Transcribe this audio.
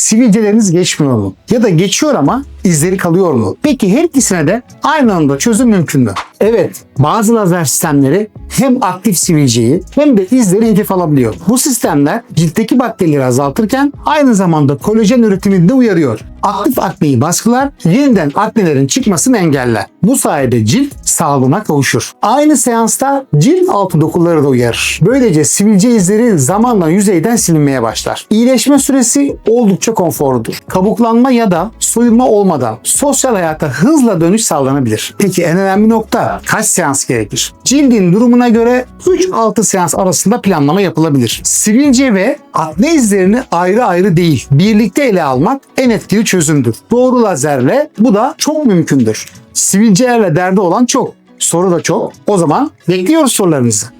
sivilceleriniz geçmiyor mu? Ya da geçiyor ama izleri kalıyor mu? Peki her ikisine de aynı anda çözüm mümkün mü? Evet, bazı lazer sistemleri hem aktif sivilceyi hem de izleri hedef alabiliyor. Bu sistemler ciltteki bakterileri azaltırken aynı zamanda kolajen üretimini de uyarıyor. Aktif akneyi baskılar, yeniden aknelerin çıkmasını engeller. Bu sayede cilt sağlığına kavuşur. Aynı seansta cilt altı dokuları da uyarır. Böylece sivilce izleri zamanla yüzeyden silinmeye başlar. İyileşme süresi oldukça konforludur. Kabuklanma ya da soyulma olmadan sosyal hayata hızla dönüş sağlanabilir. Peki en önemli nokta kaç seans gerekir? Cildin durumuna göre 3-6 seans arasında planlama yapılabilir. Sivilce ve akne izlerini ayrı ayrı değil, birlikte ele almak en etkili çözümdür. Doğru lazerle bu da çok mümkündür. Sivilcelerle derdi olan çok. Soru da çok. O zaman bekliyoruz sorularınızı.